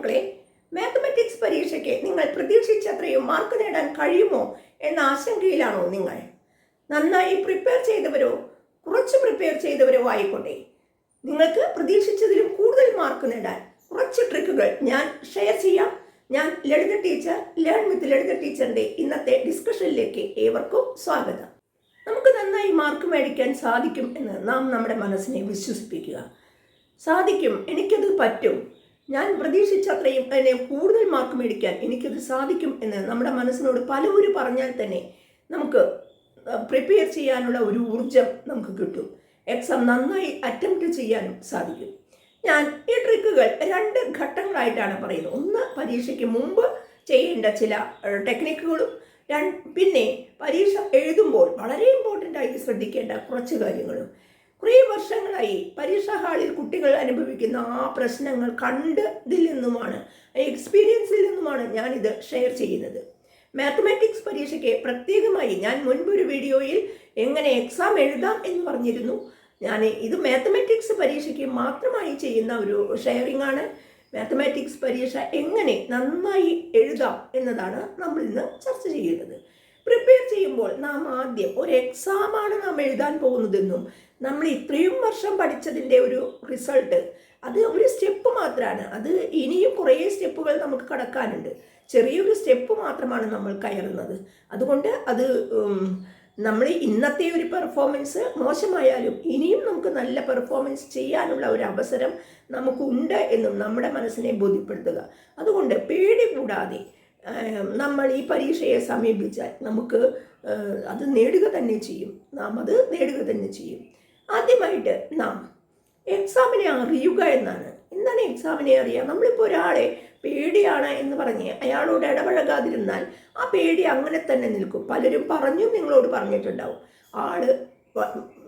മക്കളെ മാത്തമാറ്റിക്സ് പരീക്ഷയ്ക്ക് നിങ്ങൾ പ്രതീക്ഷിച്ചത്രയും മാർക്ക് നേടാൻ കഴിയുമോ എന്ന ആശങ്കയിലാണോ നിങ്ങൾ? നന്നായി പ്രിപ്പയർ ചെയ്തവരോ കുറച്ച് പ്രിപ്പയർ ചെയ്തവരോ ആയിക്കോട്ടെ. നിങ്ങൾക്ക് പ്രതീക്ഷിച്ചതിലും കൂടുതൽ മാർക്ക് നേടാൻ കുറച്ച് ട്രിക്കുകൾ ഞാൻ ഷെയർ ചെയ്യാം. ഞാൻ ലളിത ടീച്ചർ ലേൺ വിത്ത് ലളിത ടീച്ചറിന്റെ ഇന്നത്തെ ഡിസ്കഷനിലേക്ക് ഏവർക്കും സ്വാഗതം. നമുക്ക് നന്നായി മാർക്ക് മേടിക്കാൻ സാധിക്കും എന്ന് നാം നമ്മുടെ മനസ്സിനെ വിശ്വസിപ്പിക്കുക. സാധിക്കും എനിക്കത് പറ്റും. ഞാൻ പ്രതീക്ഷിച്ചത്രയും എന്നെ കൂടുതൽ മാർക്ക് മേടിക്കാൻ എനിക്കത് സാധിക്കും എന്ന് നമ്മുടെ മനസ്സിനോട് പലവരും പറഞ്ഞാൽ തന്നെ നമുക്ക് പ്രിപ്പയർ ചെയ്യാനുള്ള ഒരു ഊർജം നമുക്ക് കിട്ടും. എക്സാം നന്നായി അറ്റംപ്റ്റ് ചെയ്യാനും സാധിക്കും. ഞാൻ ഈ ട്രിക്കുകൾ രണ്ട് ഘട്ടങ്ങളായിട്ടാണ് പറയുന്നത്. ഒന്ന് പരീക്ഷയ്ക്ക് മുമ്പ് ചെയ്യേണ്ട ചില ടെക്നിക്കുകളും പിന്നെ പരീക്ഷ എഴുതുമ്പോൾ വളരെ ഇമ്പോർട്ടന്റ് ആയി ശ്രദ്ധിക്കേണ്ട കുറച്ച് കാര്യങ്ങളും. കുറേ വർഷങ്ങളായി പരീക്ഷാ ഹാളിൽ കുട്ടികൾ അനുഭവിക്കുന്ന ആ പ്രശ്നങ്ങൾ കണ്ടതിൽ നിന്നുമാണ് എക്സ്പീരിയൻസിൽ നിന്നുമാണ് ഞാനിത് ഷെയർ ചെയ്യുന്നത്. മാത്തമാറ്റിക്സ് പരീക്ഷയ്ക്ക് പ്രത്യേകമായി ഞാൻ മുൻപൊരു വീഡിയോയിൽ എങ്ങനെ എക്സാം എഴുതാം എന്ന് പറഞ്ഞിരുന്നു. ഞാൻ ഇത് മാത്തമാറ്റിക്സ് പരീക്ഷയ്ക്ക് മാത്രമായി ചെയ്യുന്ന ഒരു ഷെയറിംഗ് ആണ്. മാത്തമാറ്റിക്സ് പരീക്ഷ എങ്ങനെ നന്നായി എഴുതാം എന്നതാണ് നമ്മൾ ഇന്ന് ചർച്ച ചെയ്യുന്നത്. പ്രിപ്പയർ ചെയ്യുമ്പോൾ നാം ആദ്യം ഒരു എക്സാമാണ് നാം എഴുതാൻ പോകുന്നതെന്നും നമ്മൾ ഇത്രയും വർഷം പഠിച്ചതിന്റെ ഒരു റിസൾട്ട് അത് ഒരു സ്റ്റെപ്പ് മാത്രമാണ് അത് ഇനിയും കുറേ സ്റ്റെപ്പുകൾ നമുക്ക് കടക്കാനുണ്ട്. ചെറിയൊരു സ്റ്റെപ്പ് മാത്രമാണ് നമ്മൾ കയറുന്നത്. അതുകൊണ്ട് അത് നമ്മൾ ഇന്നത്തെ ഒരു പെർഫോമൻസ് മോശമായാലും ഇനിയും നമുക്ക് നല്ല പെർഫോമൻസ് ചെയ്യാനുള്ള ഒരു അവസരം നമുക്കുണ്ട് എന്നും നമ്മുടെ മനസ്സിനെ ബോധ്യപ്പെടുത്തുക. അതുകൊണ്ട് പേടി കൂടാതെ നമ്മൾ ഈ പരീക്ഷയെ സമീപിച്ചാൽ നമുക്ക് അത് നേടുക തന്നെ ചെയ്യും. നാം അത് നേടുക തന്നെ ചെയ്യും. ആദ്യമായിട്ട് നാം എക്സാമിനെ അറിയുക എന്നാണ്. എന്താണ് എക്സാമിനെ അറിയുക നമ്മളിപ്പോൾ ഒരാളെ പേടിയാണ് എന്ന് പറഞ്ഞ് അയാളോട് ഇടപഴകാതിരുന്നാൽ ആ പേടി അങ്ങനെ തന്നെ നിൽക്കും. പലരും പറഞ്ഞു നിങ്ങളോട് പറഞ്ഞിട്ടുണ്ടാവും. ആൾ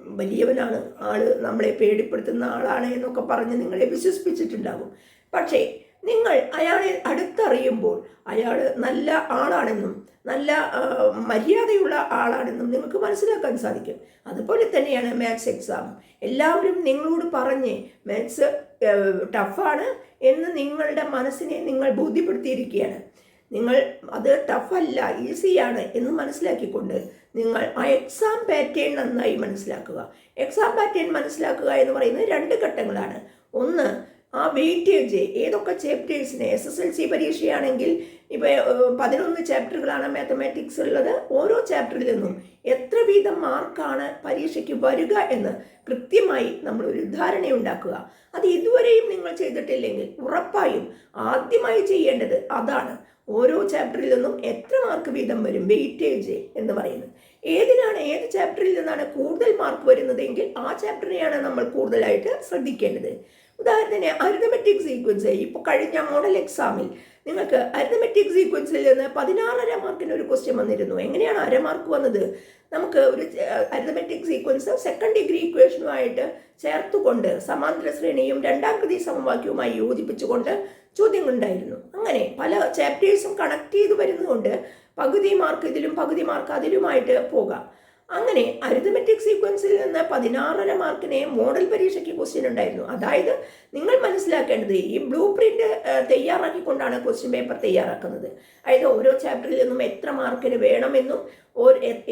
വലിയവനാണ്. ആൾ നമ്മളെ പേടിപ്പെടുത്തുന്ന ആളാണ് എന്നൊക്കെ പറഞ്ഞ് നിങ്ങളെ വിശ്വസിപ്പിച്ചിട്ടുണ്ടാകും പക്ഷേ നിങ്ങൾ അയാളെ അടുത്തറിയുമ്പോൾ അയാൾ നല്ല ആളാണെന്നും നല്ല മര്യാദയുള്ള ആളാണെന്നും നിങ്ങൾക്ക് മനസ്സിലാക്കാൻ സാധിക്കും. അതുപോലെ തന്നെയാണ് മാത്സ് എക്സാം എല്ലാവരും നിങ്ങളോട് പറഞ്ഞ് മാത്സ് ടഫാണ് എന്ന് നിങ്ങളുടെ മനസ്സിനെ നിങ്ങൾ ബോധ്യപ്പെടുത്തിയിരിക്കുകയാണ്. നിങ്ങൾ അത് ടഫല്ല ഈസിയാണ് എന്ന് മനസ്സിലാക്കിക്കൊണ്ട് നിങ്ങൾ ആ എക്സാം പാറ്റേൺ നന്നായി മനസ്സിലാക്കുക. എക്സാം പാറ്റേൺ മനസ്സിലാക്കുക എന്ന് പറയുന്നത് രണ്ട് ഘട്ടങ്ങളാണ്. ഒന്ന് ആ വെയിറ്റേജ് ഏതൊക്കെ ചാപ്റ്റേഴ്സിന് എസ് എസ് എൽ സി പരീക്ഷയാണെങ്കിൽ ഇപ്പോൾ പതിനൊന്ന് ചാപ്റ്ററുകളാണ് മാത്തമാറ്റിക്സ് ഉള്ളത്. ഓരോ ചാപ്റ്ററിൽ നിന്നും എത്ര വീതം മാർക്കാണ് പരീക്ഷയ്ക്ക് വരിക എന്ന് കൃത്യമായി നമ്മൾ ഒരു ധാരണ ഉണ്ടാക്കുക അത് ഇതുവരെയും നിങ്ങൾ ചെയ്തിട്ടില്ലെങ്കിൽ ഉറപ്പായും ആദ്യമായി ചെയ്യേണ്ടത് അതാണ്. ഓരോ ചാപ്റ്ററിൽ നിന്നും എത്ര മാർക്ക് വീതം വരും? വെയിറ്റേജ് എന്ന് പറയുന്നത്. ഏതിനാണ് ഏത് ചാപ്റ്ററിൽ നിന്നാണ് കൂടുതൽ മാർക്ക് വരുന്നതെങ്കിൽ ആ ചാപ്റ്ററിനെയാണ് നമ്മൾ കൂടുതലായിട്ട് ശ്രദ്ധിക്കേണ്ടത്. ഉദാഹരണത്തിന് അരിതമെറ്റിക് സീക്വൻസ് ഇപ്പോൾ കഴിഞ്ഞ മോഡൽ എക്സാമിൽ നിങ്ങൾക്ക് അരിതമെറ്റിക് സീക്വൻസിൽ നിന്ന് പതിനാറര മാർക്കിന് ഒരു ക്വസ്റ്റ്യൻ വന്നിരുന്നു. എങ്ങനെയാണ് അര മാർക്ക് വന്നത്? നമുക്ക് ഒരു അരിതമെറ്റിക് സീക്വൻസ് സെക്കൻഡ് ഡിഗ്രി ഇക്വേഷനുമായിട്ട് ചേർത്തുകൊണ്ട് സമാന്തര ശ്രേണിയും രണ്ടാം കൃതി സമവാക്യവുമായി യോജിപ്പിച്ചുകൊണ്ട് ചോദ്യങ്ങളുണ്ടായിരുന്നു അങ്ങനെ പല ചാപ്റ്റേഴ്സും കണക്ട് ചെയ്ത് വരുന്നതുകൊണ്ട് പകുതി മാർക്ക് ഇതിലും പകുതി മാർക്ക് അതിലുമായിട്ട് പോകാം. അങ്ങനെ അരിതമെറ്റിക് സീക്വൻസിൽ നിന്ന് പതിനാറര മാർക്കിനെ മോഡൽ പരീക്ഷയ്ക്ക് ക്വസ്റ്റ്യൻ ഉണ്ടായിരുന്നു. അതായത് നിങ്ങൾ മനസ്സിലാക്കേണ്ടത് ഈ ബ്ലൂ പ്രിന്റ് തയ്യാറാക്കിക്കൊണ്ടാണ് ക്വസ്റ്റ്യൻ പേപ്പർ തയ്യാറാക്കുന്നത്. അതായത് ഓരോ ചാപ്റ്ററിൽ നിന്നും എത്ര മാർക്കിന് വേണമെന്നും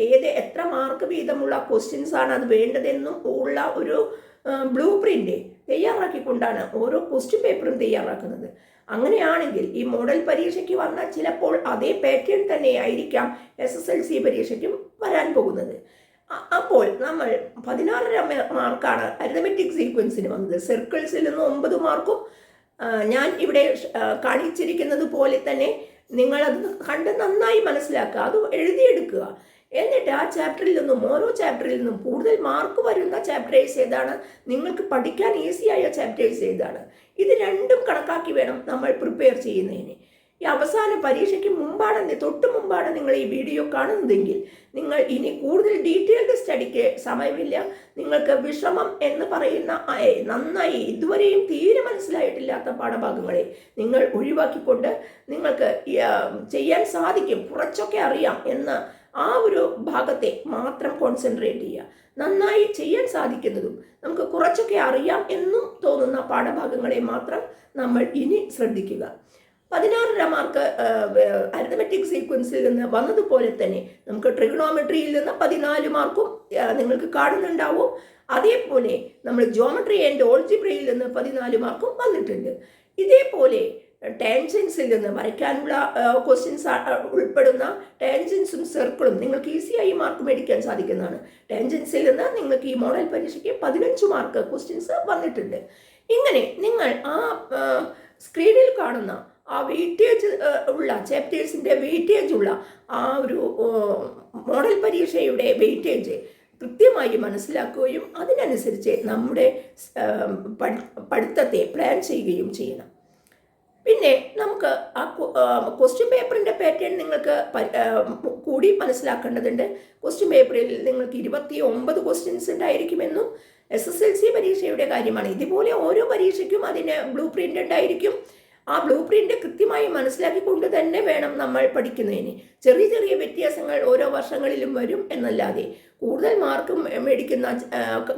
ഏത് എത്ര മാർക്ക് വീതമുള്ള ക്വസ്റ്റ്യൻസ് ആണ് അത് വേണ്ടതെന്നും ഉള്ള ഒരു ബ്ലൂ പ്രിന്റ് തയ്യാറാക്കിക്കൊണ്ടാണ് ഓരോ ക്വസ്റ്റ്യൻ പേപ്പറും തയ്യാറാക്കുന്നത്. അങ്ങനെയാണെങ്കിൽ ഈ മോഡൽ പരീക്ഷയ്ക്ക് വന്ന ചിലപ്പോൾ അതേ പാറ്റേൺ തന്നെ ആയിരിക്കാം എസ് എസ് എൽ സി പരീക്ഷയ്ക്കും വരാൻ പോകുന്നത്. അപ്പോൾ നമ്മൾ പതിനാറര മാർക്കാണ് അരിതമെറ്റിക് സീക്വൻസിന് വന്നത്. സർക്കിൾസിൽ നിന്ന് ഒമ്പത് മാർക്കും ഞാൻ ഇവിടെ കാണിച്ചിരിക്കുന്നത് പോലെ തന്നെ നിങ്ങളത് കണ്ട് നന്നായി മനസ്സിലാക്കുക. അത് എഴുതിയെടുക്കുക. എന്നിട്ട് ആ ചാപ്റ്ററിൽ നിന്നും ഓരോ ചാപ്റ്ററിൽ നിന്നും കൂടുതൽ മാർക്ക് വരുന്ന ചാപ്റ്റേഴ്സ് ഏതാണ്? നിങ്ങൾക്ക് പഠിക്കാൻ ഈസിയായ ചാപ്റ്റേഴ്സ് ഏതാണ്? ഇത് രണ്ടും കണക്കാക്കി വേണം നമ്മൾ പ്രിപ്പയർ ചെയ്യുന്നതിന്. ഈ അവസാന പരീക്ഷയ്ക്ക് മുമ്പാണ് തൊട്ട് മുമ്പാണ് നിങ്ങൾ ഈ വീഡിയോ കാണുന്നതെങ്കിൽ നിങ്ങൾ ഇനി കൂടുതൽ ഡീറ്റെയിൽഡ് സ്റ്റഡിക്ക് സമയമില്ല. നിങ്ങൾക്ക് വിഷമം എന്ന് പറയുന്ന നന്നായി ഇതുവരെയും തീരെ മനസ്സിലായിട്ടില്ലാത്ത പാഠഭാഗങ്ങളെ നിങ്ങൾ ഒഴിവാക്കിക്കൊണ്ട് നിങ്ങൾക്ക് ചെയ്യാൻ സാധിക്കും കുറച്ചൊക്കെ അറിയാം എന്ന ആ ഒരു ഭാഗത്തെ മാത്രം കോൺസെൻട്രേറ്റ് ചെയ്യുക. നന്നായി ചെയ്യാൻ സാധിക്കുന്നതും നമുക്ക് കുറച്ചൊക്കെ അറിയാം എന്നും തോന്നുന്ന പാഠഭാഗങ്ങളെ മാത്രം നമ്മൾ ഇനി ശ്രദ്ധിക്കുക. പതിനാറര മാർക്ക് അരിതമെറ്റിക് സീക്വൻസിൽ നിന്ന് വന്നതുപോലെ തന്നെ നമുക്ക് ട്രിഗണോമെട്രിയിൽ നിന്ന് പതിനാല് മാർക്കും നിങ്ങൾക്ക് കാണുന്നുണ്ടാവും. അതേപോലെ നമ്മൾ ജോമെട്രി ആൻഡ് ഓൾജിബ്രയിൽ നിന്ന് പതിനാല് മാർക്കും വന്നിട്ടുണ്ട്. ഇതേപോലെ ടാൻജൻസിൽ നിന്ന് വരയ്ക്കാനുള്ള ക്വസ്റ്റ്യൻസ് ഉൾപ്പെടുന്ന ടാൻജൻസും സർക്കിളും നിങ്ങൾക്ക് ഈസിയായി മാർക്ക് മേടിക്കാൻ സാധിക്കുന്നതാണ്. ടാൻജൻസിൽ നിന്ന് നിങ്ങൾക്ക് ഈ മോഡൽ പരീക്ഷയ്ക്ക് പതിനഞ്ച് മാർക്ക് ക്വസ്റ്റ്യൻസ് വന്നിട്ടുണ്ട്. ഇങ്ങനെ നിങ്ങൾ ആ സ്ക്രീനിൽ കാണുന്ന ആ വെയിറ്റേജ് ഉള്ള ചാപ്റ്റേഴ്സിന്റെ വെയിറ്റേജ് ഉള്ള ആ ഒരു മോഡൽ പരീക്ഷയുടെ വെയിറ്റേജ് കൃത്യമായി മനസ്സിലാക്കുകയും അതിനനുസരിച്ച് നമ്മുടെ പഠിത്തത്തെ പ്ലാൻ ചെയ്യുകയും ചെയ്യണം. പിന്നെ നമുക്ക് ആ ക്വസ്റ്റ്യൻ പേപ്പറിന്റെ പാറ്റേൺ നിങ്ങൾക്ക് കൂടി മനസ്സിലാക്കേണ്ടതുണ്ട്. ക്വസ്റ്റ്യൻ പേപ്പറിൽ നിങ്ങൾക്ക് ഇരുപത്തി ഒമ്പത് ക്വസ്റ്റ്യൻസ് ഉണ്ടായിരിക്കുമെന്നും എസ് എസ് എൽ സി പരീക്ഷയുടെ കാര്യമാണ്. ഇതുപോലെ ഓരോ പരീക്ഷയ്ക്കും അതിന് ബ്ലൂ പ്രിന്റ് ഉണ്ടായിരിക്കും. ആ ബ്ലൂ പ്രിന്റ് കൃത്യമായി മനസ്സിലാക്കിക്കൊണ്ട് തന്നെ വേണം നമ്മൾ പഠിക്കുന്നതിന്. ചെറിയ ചെറിയ വ്യത്യാസങ്ങൾ ഓരോ വർഷങ്ങളിലും വരും എന്നല്ലാതെ കൂടുതൽ മാർക്ക് മേടിക്കുന്ന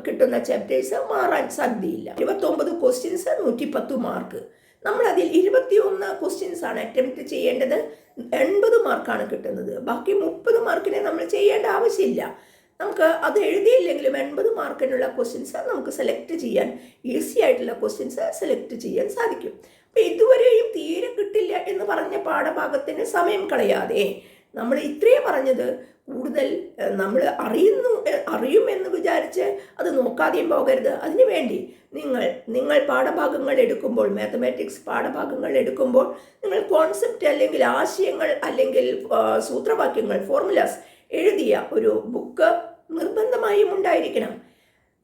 കിട്ടുന്ന ചാപ്റ്റേഴ്സ് മാറാൻ സാധ്യതയില്ല. ഇരുപത്തൊമ്പത് ക്വസ്റ്റ്യൻസ് നൂറ്റിപ്പത്ത് മാർക്ക് നമ്മൾ അതിൽ ഇരുപത്തിയൊന്ന് ക്വസ്റ്റ്യൻസ് ആണ് അറ്റംപ്റ്റ് ചെയ്യേണ്ടത്. എൺപത് മാർക്കാണ് കിട്ടുന്നത്. ബാക്കി മുപ്പത് മാർക്കിനെ നമ്മൾ ചെയ്യേണ്ട ആവശ്യമില്ല. നമുക്ക് അത് എഴുതിയില്ലെങ്കിലും എൺപത് മാർക്കിനുള്ള ക്വസ്റ്റ്യൻസ് നമുക്ക് സെലക്ട് ചെയ്യാൻ ഈസി ആയിട്ടുള്ള ക്വസ്റ്റ്യൻസ് സെലക്ട് ചെയ്യാൻ സാധിക്കും. അപ്പം ഇതുവരെയും തീരെ കിട്ടില്ല എന്ന് പറഞ്ഞ പാഠഭാഗത്തിന് സമയം കളയാതെ നമ്മൾ ഇത്രയും പറഞ്ഞത് കൂടുതൽ നമ്മൾ അറിയുന്നു അറിയുമെന്ന് വിചാരിച്ച് അത് നോക്കാതെയും പോകരുത്. അതിനു വേണ്ടി നിങ്ങൾ നിങ്ങൾ പാഠഭാഗങ്ങൾ എടുക്കുമ്പോൾ മാത്തമാറ്റിക്സ് പാഠഭാഗങ്ങൾ എടുക്കുമ്പോൾ നിങ്ങൾ കോൺസെപ്റ്റ് അല്ലെങ്കിൽ ആശയങ്ങൾ അല്ലെങ്കിൽ സൂത്രവാക്യങ്ങൾ ഫോർമുലാസ് എഴുതിയ ഒരു ബുക്ക് നിർബന്ധമായും ഉണ്ടായിരിക്കണം.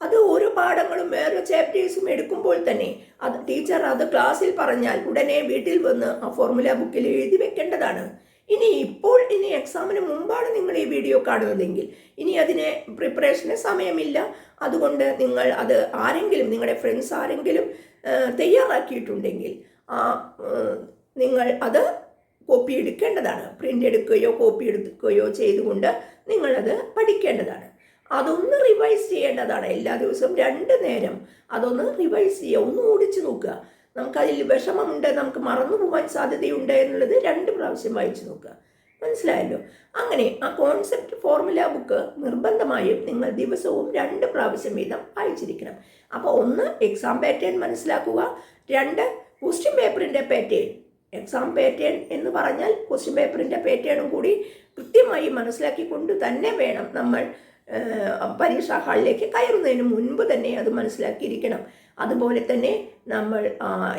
അത് ഓരോ പാഠങ്ങളും വേറെ ചാപ്റ്റേഴ്സും എടുക്കുമ്പോൾ തന്നെ അത് ടീച്ചർ അത് ക്ലാസ്സിൽ പറഞ്ഞാൽ ഉടനെ വീട്ടിൽ വന്ന് ആ ഫോർമുല ബുക്കിൽ എഴുതി വെക്കേണ്ടതാണ്. ഇനി ഇപ്പോൾ ഇനി എക്സാമിന് മുമ്പാണ് നിങ്ങൾ ഈ വീഡിയോ കാണുന്നതെങ്കിൽ ഇനി അതിനെ പ്രിപ്പറേഷന് സമയമില്ല. അതുകൊണ്ട് നിങ്ങൾ അത് ആരെങ്കിലും നിങ്ങളുടെ ഫ്രണ്ട്സ് ആരെങ്കിലും തയ്യാറാക്കിയിട്ടുണ്ടെങ്കിൽ ആ നിങ്ങൾ അത് കോപ്പി എടുക്കേണ്ടതാണ്. പ്രിന്റ് എടുക്കുകയോ കോപ്പി എടുക്കുകയോ ചെയ്തുകൊണ്ട് നിങ്ങളത് പഠിക്കേണ്ടതാണ്. അതൊന്ന് റിവൈസ് ചെയ്യേണ്ടതാണ്. എല്ലാ ദിവസവും രണ്ട് നേരം അതൊന്ന് റിവൈസ് ചെയ്യുക. ഒന്ന് ഓടിച്ചു നോക്കുക. നമുക്കതിൽ വിഷമമുണ്ട് നമുക്ക് മറന്നു പോകാൻ സാധ്യതയുണ്ട് എന്നുള്ളത് രണ്ട് പ്രാവശ്യം വായിച്ചു നോക്കുക. മനസ്സിലായല്ലോ? അങ്ങനെ ആ കോൺസെപ്റ്റ് ഫോർമുല ബുക്ക് നിർബന്ധമായും നിങ്ങൾ ദിവസവും രണ്ട് പ്രാവശ്യം വീതം വായിച്ചിരിക്കണം. അപ്പോൾ ഒന്ന് എക്സാം പാറ്റേൺ മനസ്സിലാക്കുക രണ്ട് ക്വസ്റ്റ്യൻ പേപ്പറിന്റെ പാറ്റേൺ എക്സാം പാറ്റേൺ എന്ന് പറഞ്ഞാൽ ക്വസ്റ്റ്യൻ പേപ്പറിന്റെ പാറ്റേണും കൂടി കൃത്യമായി മനസ്സിലാക്കിക്കൊണ്ട് തന്നെ വേണം നമ്മൾ പരീക്ഷാ ഹാളിലേക്ക് കയറുന്നതിന് മുൻപ് തന്നെ അത് മനസ്സിലാക്കിയിരിക്കണം. അതുപോലെ തന്നെ നമ്മൾ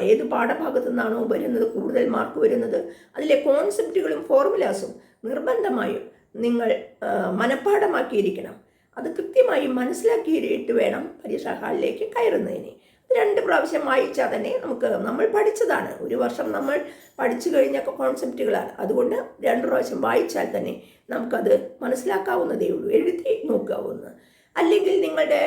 ഏത് പാഠഭാഗത്തു നിന്നാണോ വരുന്നത് കൂടുതൽ മാർക്ക് വരുന്നത് അതിലെ കോൺസെപ്റ്റുകളും ഫോർമുലാസും നിർബന്ധമായും നിങ്ങൾ മനഃപ്പാഠമാക്കിയിരിക്കണം. അത് കൃത്യമായി മനസ്സിലാക്കിയിട്ട് വേണം പരീക്ഷാ ഹാളിലേക്ക് കയറുന്നതിന്. രണ്ട് പ്രാവശ്യം വായിച്ചാൽ തന്നെ നമുക്ക് നമ്മൾ പഠിച്ചതാണ്. ഒരു വർഷം നമ്മൾ പഠിച്ചു കഴിഞ്ഞ കോൺസെപ്റ്റുകളാണ് അതുകൊണ്ട് രണ്ട് പ്രാവശ്യം വായിച്ചാൽ തന്നെ നമുക്കത് മനസ്സിലാക്കാവുന്നതേ ഉള്ളൂ. എഴുതി നോക്കാവുന്ന അല്ലെങ്കിൽ നിങ്ങളുടെ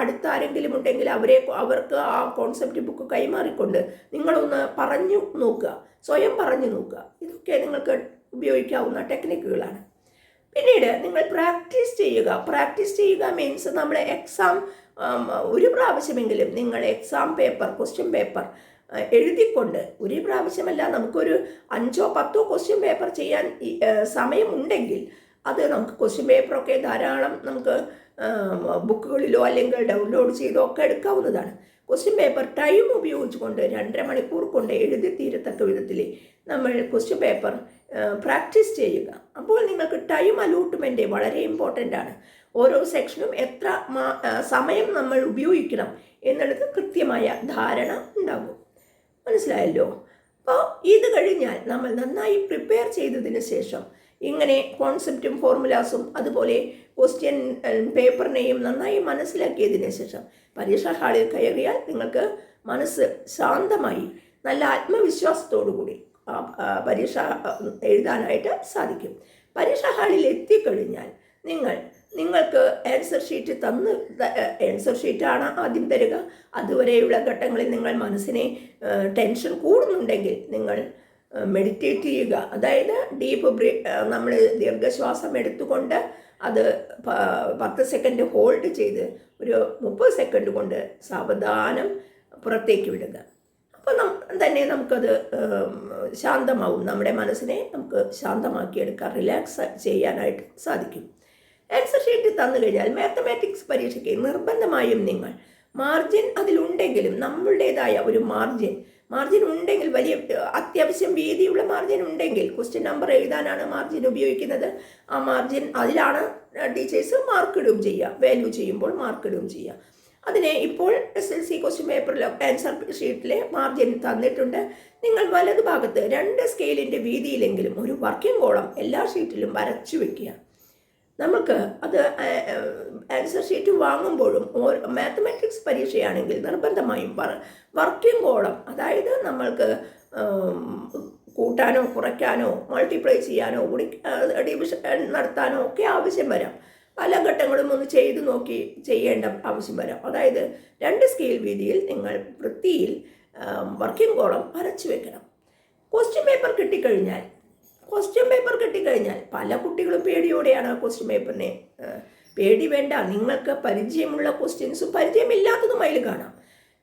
അടുത്ത ആരെങ്കിലും ഉണ്ടെങ്കിൽ അവരെ അവർക്ക് ആ കോൺസെപ്റ്റ് ബുക്ക് കൈമാറിക്കൊണ്ട് നിങ്ങളൊന്ന് പറഞ്ഞു നോക്കുക. സ്വയം പറഞ്ഞു നോക്കുക. ഇതൊക്കെ നിങ്ങൾക്ക് ഉപയോഗിക്കാവുന്ന ടെക്നിക്കുകളാണ് പിന്നീട് നിങ്ങൾ പ്രാക്ടീസ് ചെയ്യുക. പ്രാക്ടീസ് ചെയ്യുക മീൻസ് നമ്മൾ എക്സാം ഒരു പ്രാവശ്യമെങ്കിലും നിങ്ങൾ എക്സാം പേപ്പർ ക്വസ്റ്റ്യൻ പേപ്പർ എഴുതിക്കൊണ്ട് ഒരു പ്രാവശ്യമല്ല നമുക്കൊരു അഞ്ചോ പത്തോ ക്വസ്റ്റ്യൻ പേപ്പർ ചെയ്യാൻ സമയമുണ്ടെങ്കിൽ അത് നമുക്ക് ക്വസ്റ്റ്യൻ പേപ്പറൊക്കെ ധാരാളം നമുക്ക് ബുക്കുകളിലോ അല്ലെങ്കിൽ ഡൗൺലോഡ് ചെയ്തോ ഒക്കെ എടുക്കാവുന്നതാണ്. ക്വസ്റ്റ്യൻ പേപ്പർ ടൈം ഉപയോഗിച്ചുകൊണ്ട് രണ്ടര മണിക്കൂർ കൊണ്ട് എഴുതി തീരത്തക്ക വിധത്തിൽ നമ്മൾ ക്വസ്റ്റ്യൻ പേപ്പർ പ്രാക്ടീസ് ചെയ്യുക. അപ്പോൾ നിങ്ങൾക്ക് ടൈം അലോട്ട്മെന്റ് വളരെ ഇമ്പോർട്ടന്റ് ആണ്. ഓരോ സെക്ഷനും എത്ര സമയം നമ്മൾ ഉപയോഗിക്കണം എന്നുള്ളത് കൃത്യമായ ധാരണ ഉണ്ടാകും. മനസ്സിലായല്ലോ? അപ്പോൾ ഇത് കഴിഞ്ഞാൽ നമ്മൾ നന്നായി പ്രിപ്പയർ ചെയ്തതിന് ശേഷം ഇങ്ങനെ കോൺസെപ്റ്റും ഫോർമുലാസും അതുപോലെ ക്വസ്റ്റ്യൻ പേപ്പറിനെയും നന്നായി മനസ്സിലാക്കിയതിന് ശേഷം പരീക്ഷാ ഹാളിൽ കയറിയാൽ നിങ്ങൾക്ക് മനസ്സ് ശാന്തമായി നല്ല ആത്മവിശ്വാസത്തോടു കൂടി പരീക്ഷ എഴുതാനായിട്ട് സാധിക്കും. പരീക്ഷാ ഹാളിൽ എത്തിക്കഴിഞ്ഞാൽ നിങ്ങൾ നിങ്ങൾക്ക് ആൻസർ ഷീറ്റ് തന്ന് ആൻസർ ഷീറ്റാണ് ആദ്യം തരിക. അതുവരെയുള്ള ഘട്ടങ്ങളിൽ നിങ്ങൾ മനസ്സിനെ ടെൻഷൻ കൂടുന്നുണ്ടെങ്കിൽ നിങ്ങൾ മെഡിറ്റേറ്റ് ചെയ്യുക. അതായത് ഡീപ്പ് ബ്രീ നമ്മൾ ദീർഘശ്വാസം എടുത്തുകൊണ്ട് അത് പത്ത് സെക്കൻഡ് ഹോൾഡ് ചെയ്ത് ഒരു മുപ്പത് സെക്കൻഡ് കൊണ്ട് സാവധാനം പുറത്തേക്ക് വിടുക. അപ്പോൾ തന്നെ നമുക്കത് ശാന്തമാവും. നമ്മുടെ മനസ്സിനെ നമുക്ക് ശാന്തമാക്കിയെടുക്കാം റിലാക്സ് ചെയ്യാനായിട്ട് സാധിക്കും. ആൻസർ ഷീറ്റ് തന്നു കഴിഞ്ഞാൽ മാത്തമാറ്റിക്സ് പരീക്ഷയ്ക്ക് നിർബന്ധമായും നിങ്ങൾ മാർജിൻ അതിലുണ്ടെങ്കിലും നമ്മളുടേതായ ഒരു മാർജിൻ മാർജിൻ ഉണ്ടെങ്കിൽ വലിയ അത്യാവശ്യം വീതിയുള്ള മാർജിൻ ഉണ്ടെങ്കിൽ ക്വസ്റ്റ്യൻ നമ്പർ എഴുതാനാണ് മാർജിൻ ഉപയോഗിക്കുന്നത്. ആ മാർജിൻ അതിലാണ് ടീച്ചേഴ്സ് മാർക്ക് ഇടുകയും ചെയ്യുക. വാല്യൂ ചെയ്യുമ്പോൾ മാർക്ക് ഇടുകയും ചെയ്യുക. അതിനെ ഇപ്പോൾ S L C question paper answer ഷീറ്റിലെ മാർജിൻ തന്നിട്ടുണ്ട്. നിങ്ങൾ വലതുഭാഗത്ത് രണ്ട് സ്കെയിലിന്റെ വീതിയിലെങ്കിലും ഒരു വർക്കിംഗ് കോളം എല്ലാ ഷീറ്റിലും വരച്ചു വെക്കുക. നമുക്ക് അത് ആൻസർ ഷീറ്റ് വാങ്ങുമ്പോഴും മാത്തമാറ്റിക്സ് പരീക്ഷയാണെങ്കിൽ നിർബന്ധമായും വർക്കിംഗ് കോളം അതായത് നമ്മൾക്ക് കൂട്ടാനോ കുറയ്ക്കാനോ മൾട്ടിപ്ലൈ ചെയ്യാനോ കൂടി ഡിവിഷൻ നടത്താനോ ഒക്കെ ആവശ്യം വരാം. പല ഘട്ടങ്ങളും ഒന്ന് ചെയ്തു നോക്കി ചെയ്യേണ്ട ആവശ്യം വരാം. അതായത് രണ്ട് സ്കെയിൽ വീതിയിൽ നിങ്ങൾ വൃത്തിയിൽ വർക്കിംഗ് കോളം വരച്ചു വെക്കണം. ക്വസ്റ്റ്യൻ പേപ്പർ കിട്ടിക്കഴിഞ്ഞാൽ ക്വസ്റ്റ്യൻ പേപ്പർ കിട്ടിക്കഴിഞ്ഞാൽ പല കുട്ടികളും പേടിയോടെയാണ് ആ ക്വസ്റ്റ്യൻ പേപ്പറിനെ പേടി വേണ്ട. നിങ്ങൾക്ക് പരിചയമുള്ള ക്വസ്റ്റ്യൻസും പരിചയമില്ലാത്തതും അതിൽ കാണാം.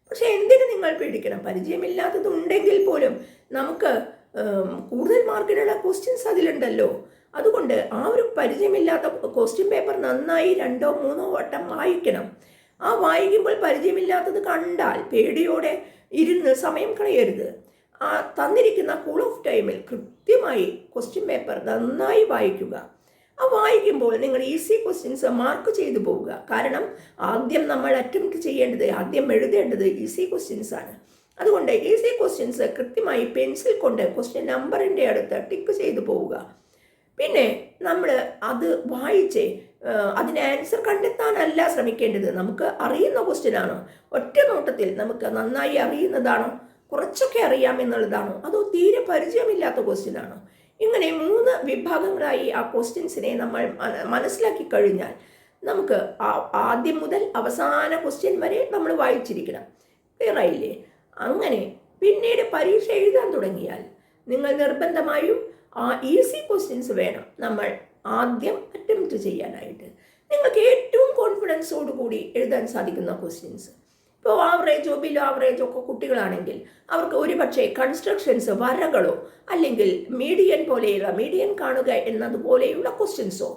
പക്ഷേ എന്തിന് നിങ്ങൾ പേടിക്കണം? പരിചയമില്ലാത്തതുണ്ടെങ്കിൽ പോലും നമുക്ക് കൂടുതൽ മാർക്കിനുള്ള ക്വസ്റ്റ്യൻസ് അതിലുണ്ടല്ലോ. അതുകൊണ്ട് ആ ഒരു പരിചയമില്ലാത്ത ക്വസ്റ്റ്യൻ പേപ്പർ നന്നായി രണ്ടോ മൂന്നോ വട്ടം വായിക്കണം. ആ വായിക്കുമ്പോൾ പരിചയമില്ലാത്തത് കണ്ടാൽ പേടിയോടെ ഇരുന്ന് സമയം കളയരുത്. ആ തന്നിരിക്കുന്ന കൂൾ ഓഫ് ടൈമിൽ കൃത്യമായി ക്വസ്റ്റ്യൻ പേപ്പർ നന്നായി വായിക്കുക. ആ വായിക്കുമ്പോൾ നിങ്ങൾ ഈസി ക്വസ്റ്റ്യൻസ് മാർക്ക് ചെയ്തു പോവുക. കാരണം ആദ്യം നമ്മൾ അറ്റംപ്റ്റ് ചെയ്യേണ്ടത് ആദ്യം എഴുതേണ്ടത് ഈസി ക്വസ്റ്റ്യൻസ് ആണ്. അതുകൊണ്ട് ഈസി ക്വസ്റ്റ്യൻസ് കൃത്യമായി പെൻസിൽ കൊണ്ട് ക്വസ്റ്റ്യൻ നമ്പറിന്റെ അടുത്ത് ടിക്ക് ചെയ്തു പോവുക. പിന്നെ നമ്മൾ അത് വായിച്ച് അതിന് ആൻസർ കണ്ടെത്താനല്ല ശ്രമിക്കേണ്ടത്. നമുക്ക് അറിയുന്ന ക്വസ്റ്റ്യൻ ആണോ? ഒറ്റ നോട്ടത്തിൽ നമുക്ക് നന്നായി അറിയുന്നതാണോ? കുറച്ചൊക്കെ അറിയാം എന്നുള്ളതാണോ? അതോ തീരെ പരിചയമില്ലാത്ത ക്വസ്റ്റ്യൻ ആണോ ഇങ്ങനെ മൂന്ന് വിഭാഗങ്ങളായി ആ ക്വസ്റ്റ്യൻസിനെ നമ്മൾ മനസ്സിലാക്കി കഴിഞ്ഞാൽ നമുക്ക് ആദ്യം മുതൽ അവസാന ക്വസ്റ്റ്യൻ വരെ നമ്മൾ വായിച്ചിരിക്കണം. ക്ലിയർ ആയില്ലേ അങ്ങനെ പിന്നീട് പരീക്ഷ എഴുതാൻ തുടങ്ങിയാൽ നിങ്ങൾ നിർബന്ധമായും ആ ഈസി ക്വസ്റ്റ്യൻസ് വേണം നമ്മൾ ആദ്യം അറ്റംപ്റ്റ് ചെയ്യാനായിട്ട്. നിങ്ങൾക്ക് ഏറ്റവും കോൺഫിഡൻസോട് കൂടി എഴുതാൻ സാധിക്കുന്ന ക്വസ്റ്റ്യൻസ്. ഇപ്പോൾ ആവറേജോ ബിലോ ആവറേജോ ഒക്കെ കുട്ടികളാണെങ്കിൽ അവർക്ക് ഒരുപക്ഷെ കൺസ്ട്രക്ഷൻസ് വരകളോ അല്ലെങ്കിൽ മീഡിയൻ പോലെയുള്ള മീഡിയൻ കാണുക എന്നതുപോലെയുള്ള ക്വസ്റ്റ്യൻസോ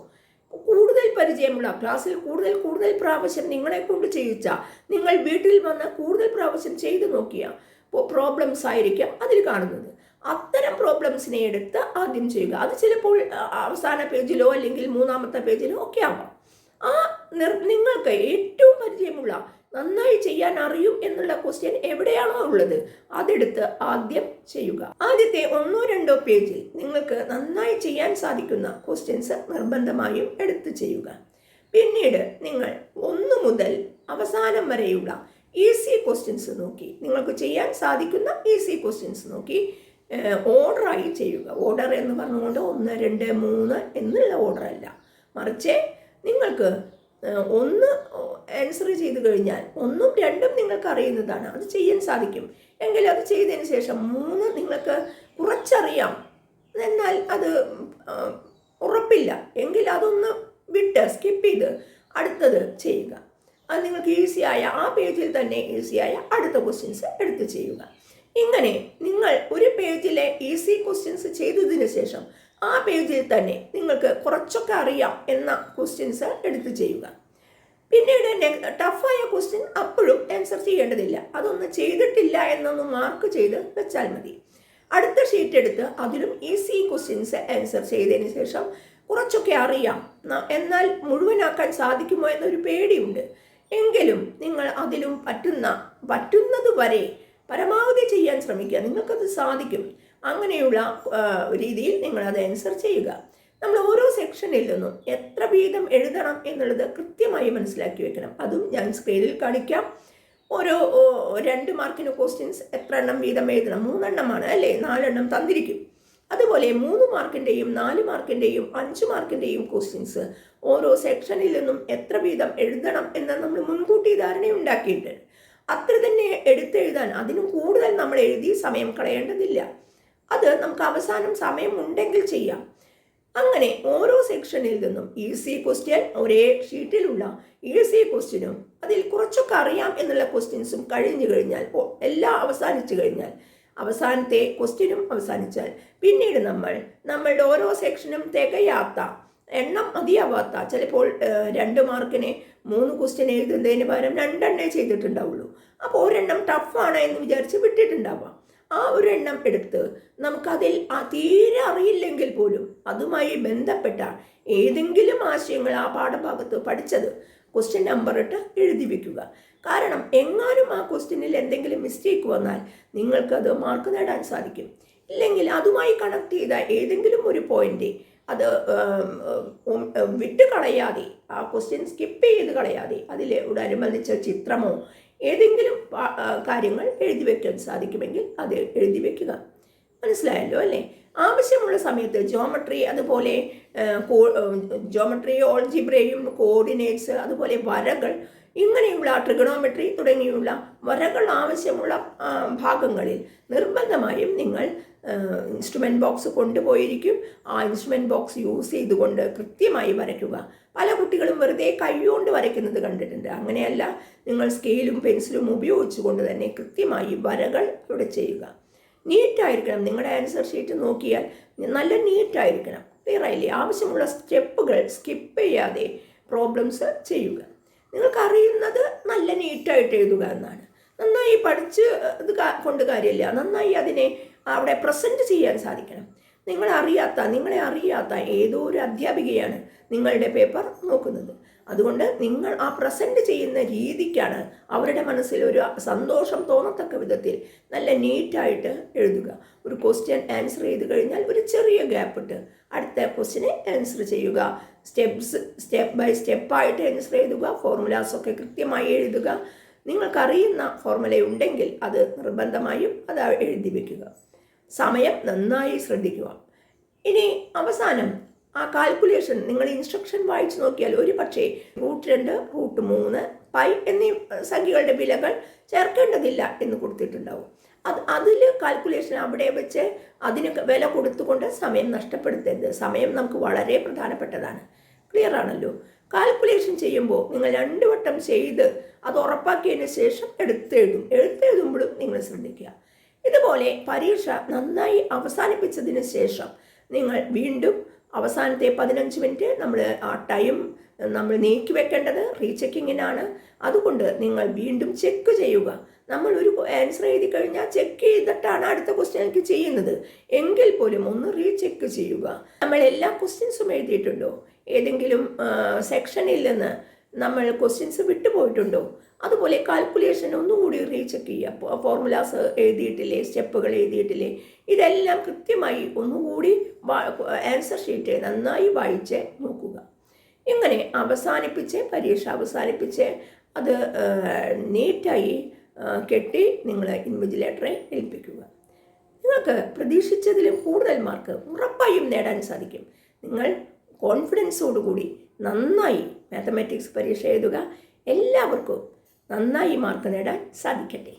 കൂടുതൽ പരിചയമുള്ള ക്ലാസ്സിൽ കൂടുതൽ കൂടുതൽ പ്രാവശ്യം നിങ്ങളെ കൊണ്ട് ചെയ്യിച്ച നിങ്ങൾ വീട്ടിൽ വന്ന് കൂടുതൽ പ്രാവശ്യം ചെയ്തു നോക്കിയ പ്രോബ്ലംസ് ആയിരിക്കാം അതിൽ കാണുന്നത്. അത്തരം പ്രോബ്ലംസിനെ എടുത്ത് ആദ്യം ചെയ്യുക. അത് ചിലപ്പോൾ അവസാന പേജിലോ അല്ലെങ്കിൽ മൂന്നാമത്തെ പേജിലോ ഒക്കെ ആവാം. ആ നിങ്ങൾക്ക് ഏറ്റവും പരിചയമുള്ള നന്നായി ചെയ്യാൻ അറിയും എന്നുള്ള ക്വസ്റ്റ്യൻ എവിടെയാണോ ഉള്ളത്? അതെടുത്ത് ആദ്യം ചെയ്യുക. ആദ്യത്തെ ഒന്നോ രണ്ടോ പേജിൽ നിങ്ങൾക്ക് നന്നായി ചെയ്യാൻ സാധിക്കുന്ന ക്വസ്റ്റ്യൻസ് നിർബന്ധമായും എടുത്ത് ചെയ്യുക. പിന്നീട് നിങ്ങൾ ഒന്ന് മുതൽ അവസാനം വരെയുള്ള ഈസി ക്വസ്റ്റ്യൻസ് നോക്കി. നിങ്ങൾക്ക് ചെയ്യാൻ സാധിക്കുന്ന ഈസി ക്വസ്റ്റ്യൻസ് നോക്കി. ഓർഡറായി ചെയ്യുക. ഓർഡർ എന്ന് പറഞ്ഞുകൊണ്ട് ഒന്ന് രണ്ട് മൂന്ന് എന്നുള്ള ഓർഡറല്ല മറിച്ച് നിങ്ങൾക്ക് ഒന്ന് ആൻസർ ചെയ്ത് കഴിഞ്ഞാൽ ഒന്നും രണ്ടും നിങ്ങൾക്ക് അറിയുന്നതാണ്. അത് ചെയ്യാൻ സാധിക്കും. എങ്കിൽ അത് ചെയ്തതിന് ശേഷം മൂന്ന് നിങ്ങൾക്ക് കുറച്ചറിയാം. എന്നാൽ അത് ഉറപ്പില്ല. എങ്കിൽ അതൊന്ന് വിട്ട് സ്കിപ്പ് ചെയ്ത് അടുത്തത് ചെയ്യുക. അത് നിങ്ങൾക്ക് ഈസിയായ ആ പേജിൽ തന്നെ ഈസിയായ അടുത്ത ക്വസ്റ്റ്യൻസ് എടുത്ത് ചെയ്യുക. ഇങ്ങനെ നിങ്ങൾ ഒരു പേജിലെ ഈസി ക്വസ്റ്റ്യൻസ് ചെയ്തതിന് ശേഷം ആ പേജിൽ തന്നെ നിങ്ങൾക്ക് കുറച്ചൊക്കെ അറിയാം എന്ന ക്വസ്റ്റ്യൻസ് എടുത്ത് ചെയ്യുക. പിന്നീട് ടഫായ ക്വസ്റ്റ്യൻ അപ്പോഴും ആൻസർ ചെയ്യേണ്ടതില്ല. അതൊന്നും ചെയ്തിട്ടില്ല എന്നൊന്ന് മാർക്ക് ചെയ്ത് വെച്ചാൽ മതി. അടുത്ത ഷീറ്റ് എടുത്ത് അതിലും ഈസി ക്വസ്റ്റ്യൻസ് ആൻസർ ചെയ്തതിന് ശേഷം കുറച്ചൊക്കെ അറിയാം. എന്നാൽ മുഴുവനാക്കാൻ സാധിക്കുമോ എന്നൊരു പേടിയുണ്ട്. എങ്കിലും നിങ്ങൾ അതിലും പറ്റുന്ന പറ്റുന്നത് വരെ പരമാവധി ചെയ്യാൻ ശ്രമിക്കുക. നിങ്ങൾക്കത് സാധിക്കും. അങ്ങനെയുള്ള രീതിയിൽ നിങ്ങൾ അത് ആൻസർ ചെയ്യുക. നമ്മൾ ഓരോ സെക്ഷനിൽ നിന്നും എത്ര വീതം എഴുതണം എന്നുള്ളത് കൃത്യമായി മനസ്സിലാക്കി വെക്കണം. അതും ഞാൻ സ്ക്രീനിൽ കാണിക്കാം. ഓരോ രണ്ട് മാർക്കിന് ക്വസ്റ്റ്യൻസ് എത്ര എണ്ണം വീതം എഴുതണം? മൂന്നെണ്ണമാണ് അല്ലേ? നാലെണ്ണം തന്നിരിക്കും. അതുപോലെ മൂന്ന് മാർക്കിന്റെയും നാല് മാർക്കിന്റെയും അഞ്ച് മാർക്കിന്റെയും ക്വസ്റ്റ്യൻസ് ഓരോ സെക്ഷനിൽ നിന്നും എത്ര വീതം എഴുതണം എന്ന് നമ്മൾ മുൻകൂട്ടി ധാരണയുണ്ടാക്കിയിട്ടുണ്ട് അത്ര തന്നെ എടുത്തെഴുതാൻ അതിനും കൂടുതൽ നമ്മൾ എഴുതി സമയം കളയേണ്ടതില്ല. അത് നമുക്ക് അവസാനം സമയം ഉണ്ടെങ്കിൽ ചെയ്യാം. അങ്ങനെ ഓരോ സെക്ഷനിൽ നിന്നും ഈസി ക്വസ്റ്റ്യൻ ഒരേ ഷീറ്റിലുള്ള ഈസി ക്വസ്റ്റ്യനും അതിൽ കുറച്ചൊക്കെ അറിയാം എന്നുള്ള ക്വസ്റ്റ്യൻസും കഴിഞ്ഞു കഴിഞ്ഞാൽ എല്ലാം അവസാനിച്ചു കഴിഞ്ഞാൽ അവസാനത്തെ ക്വസ്റ്റ്യനും അവസാനിച്ചാൽ പിന്നീട് നമ്മൾ നമ്മളുടെ ഓരോ സെക്ഷനും തികയാത്ത എണ്ണം മതിയാവാത്ത ചിലപ്പോൾ രണ്ട് മാർക്കിന് മൂന്ന് ക്വസ്റ്റ്യൻ എഴുതുന്നതിന് പകരം രണ്ടെണ്ണേ ചെയ്തിട്ടുണ്ടാവുള്ളൂ. അപ്പോൾ ഒരെണ്ണം ടഫാണ് എന്ന് വിചാരിച്ച് വിട്ടിട്ടുണ്ടാവാം. ആ ഒരു എണ്ണം എടുത്ത് നമുക്കതിൽ തീരെ അറിയില്ലെങ്കിൽ പോലും അതുമായി ബന്ധപ്പെട്ട ഏതെങ്കിലും ആശയങ്ങൾ ആ പാഠഭാഗത്ത് പഠിച്ചത് ക്വസ്റ്റ്യൻ നമ്പർ ഇട്ട് എഴുതി വെക്കുക. കാരണം എങ്ങാനും ആ ക്വസ്റ്റ്യനിൽ എന്തെങ്കിലും മിസ്റ്റേക്ക് വന്നാൽ നിങ്ങൾക്കത് മാർക്ക് നേടാൻ സാധിക്കും. ഇല്ലെങ്കിൽ അതുമായി കണക്ട് ചെയ്ത ഏതെങ്കിലും ഒരു പോയിന്റ് അത് വിട്ടുകളയാതെ ആ ക്വസ്റ്റ്യൻ സ്കിപ്പ് ചെയ്ത് കളയാതെ അതിലോടനുബന്ധിച്ച ചിത്രമോ ഏതെങ്കിലും കാര്യങ്ങൾ എഴുതി വയ്ക്കാൻ സാധിക്കുമെങ്കിൽ അത് എഴുതി വയ്ക്കുക മനസ്സിലായല്ലോ അല്ലേ? ആവശ്യമുള്ള സമയത്ത് ജോമട്രി അതുപോലെ ജോമട്രി ഓൾജിബ്രയും കോർഡിനേറ്റ്സ് അതുപോലെ വരകൾ ഇങ്ങനെയുള്ള ട്രിഗണോമെട്രി തുടങ്ങിയുള്ള വരകൾ ആവശ്യമുള്ള ഭാഗങ്ങളിൽ നിർബന്ധമായും നിങ്ങൾ ഇൻസ്ട്രുമെന്റ് ബോക്സ് കൊണ്ടുപോയിരിക്കും. ആ ഇൻസ്ട്രുമെന്റ് ബോക്സ് യൂസ് ചെയ്തുകൊണ്ട് കൃത്യമായി വരയ്ക്കുക. പല കുട്ടികളും വെറുതെ കൈകൊണ്ട് വരയ്ക്കുന്നത് കണ്ടിട്ടുണ്ട്. അങ്ങനെയല്ല നിങ്ങൾ സ്കെയിലും പെൻസിലും ഉപയോഗിച്ചുകൊണ്ട് തന്നെ കൃത്യമായി വരകൾ അവിടെ ചെയ്യുക. നീറ്റായിരിക്കണം. നിങ്ങളുടെ ആൻസർ ഷീറ്റ് നോക്കിയാൽ നല്ല നീറ്റായിരിക്കണം. ക്ലിയർ ആവശ്യമുള്ള സ്റ്റെപ്പുകൾ സ്കിപ്പ് ചെയ്യാതെ പ്രോബ്ലംസ് ചെയ്യുക. നിങ്ങൾക്കറിയുന്നത് നല്ല നീറ്റായിട്ട് എഴുതുക എന്നാണ്. നന്നായി പഠിച്ച് ഇത് കൊണ്ട് കാര്യമില്ല. നന്നായി അതിനെ അവിടെ പ്രസന്റ് ചെയ്യാൻ സാധിക്കണം. നിങ്ങളെ അറിയാത്ത നിങ്ങളെ അറിയാത്ത ഏതോ ഒരു അധ്യാപികയാണ് നിങ്ങളുടെ പേപ്പർ നോക്കുന്നത്. അതുകൊണ്ട് നിങ്ങൾ ആ പ്രസന്റ് ചെയ്യുന്ന രീതിക്കാണ് അവരുടെ മനസ്സിൽ ഒരു സന്തോഷം തോന്നത്തക്ക വിധത്തിൽ നല്ല നീറ്റായിട്ട് എഴുതുക. ഒരു ക്വസ്റ്റ്യൻ ആൻസർ ചെയ്ത് കഴിഞ്ഞാൽ ഒരു ചെറിയ ഗ്യാപ്പ് ഇട്ട് അടുത്ത ക്വസ്റ്റ്യനെ ആൻസർ ചെയ്യുക. സ്റ്റെപ്സ് സ്റ്റെപ്പ് ബൈ സ്റ്റെപ്പായിട്ട് ആൻസർ എഴുതുക. ഫോർമുലാസൊക്കെ കൃത്യമായി എഴുതുക. നിങ്ങൾക്കറിയുന്ന ഫോർമുല ഉണ്ടെങ്കിൽ അത് നിർബന്ധമായും അത് എഴുതി വെക്കുക. സമയം നന്നായി ശ്രദ്ധിക്കുക. ഇനി അവസാനം ആ കാൽക്കുലേഷൻ നിങ്ങൾ ഇൻസ്ട്രക്ഷൻ വായിച്ചു നോക്കിയാൽ ഒരു പക്ഷേ റൂട്ട് രണ്ട് റൂട്ട് മൂന്ന് പൈ എന്നീ സംഖ്യകളുടെ വിലകൾ ചേർക്കേണ്ടതില്ല എന്ന് കൊടുത്തിട്ടുണ്ടാവും. അത് അതിൽ കാൽക്കുലേഷൻ അവിടെ വെച്ച് അതിന് വില കൊടുത്തുകൊണ്ട് സമയം നഷ്ടപ്പെടുത്തരുത്. സമയം നമുക്ക് വളരെ പ്രധാനപ്പെട്ടതാണ്. ക്ലിയർ ആണല്ലോ? കാൽക്കുലേഷൻ ചെയ്യുമ്പോൾ നിങ്ങൾ രണ്ട് വട്ടം ചെയ്ത് അത് ഉറപ്പാക്കിയതിന് ശേഷം എടുത്തെഴുതും. എടുത്തെഴുതുമ്പോഴും നിങ്ങൾ ശ്രദ്ധിക്കുക. ഇതുപോലെ പരീക്ഷ നന്നായി അവസാനിപ്പിച്ചതിന് ശേഷം നിങ്ങൾ വീണ്ടും അവസാനത്തെ പതിനഞ്ച് മിനിറ്റ് നമ്മൾ ആ ടൈം നമ്മൾ നീക്കി വെക്കേണ്ടത് റീചെക്കിങ്ങിനാണ്. അതുകൊണ്ട് നിങ്ങൾ വീണ്ടും ചെക്ക് ചെയ്യുക. നമ്മൾ ഒരു ആൻസർ എഴുതി കഴിഞ്ഞാൽ ചെക്ക് ചെയ്തിട്ടാണ് അടുത്ത ക്വസ്റ്റ്യനിലേക്ക് ചെയ്യുന്നത്. എങ്കിൽ പോലും ഒന്ന് റീചെക്ക് ചെയ്യുക. നമ്മൾ എല്ലാ ക്വസ്റ്റ്യൻസും എഴുതിയിട്ടുണ്ടോ? ഏതെങ്കിലും സെക്ഷനിൽ നിന്ന് നമ്മൾ ക്വസ്റ്റ്യൻസ് വിട്ടുപോയിട്ടുണ്ടോ? അതുപോലെ കാൽക്കുലേഷൻ ഒന്നുകൂടി റീചെക്ക് ചെയ്യുക. ഫോർമുലാസ് എഴുതിയിട്ടില്ലേ സ്റ്റെപ്പുകൾ എഴുതിയിട്ടില്ലേ ഇതെല്ലാം കൃത്യമായി ഒന്നുകൂടി ആൻസർ ഷീറ്റ് നന്നായി വായിച്ച് നോക്കുക. ഇങ്ങനെ അവസാനിപ്പിച്ച് പരീക്ഷ അവസാനിപ്പിച്ച് അത് നീറ്റായി കെട്ടി നിങ്ങൾ ഇൻവിജിലേറ്ററെ ഏൽപ്പിക്കുക. നിങ്ങൾക്ക് പ്രതീക്ഷിച്ചതിലും കൂടുതൽ മാർക്ക് ഉറപ്പായും നേടാൻ സാധിക്കും. നിങ്ങൾ കോൺഫിഡൻസോടുകൂടി നന്നായി മാത്തമാറ്റിക്സ് പരീക്ഷ എഴുതുക. എല്ലാവർക്കും നന്നായി മാർക്ക് നേടാൻ സാധിക്കട്ടെ.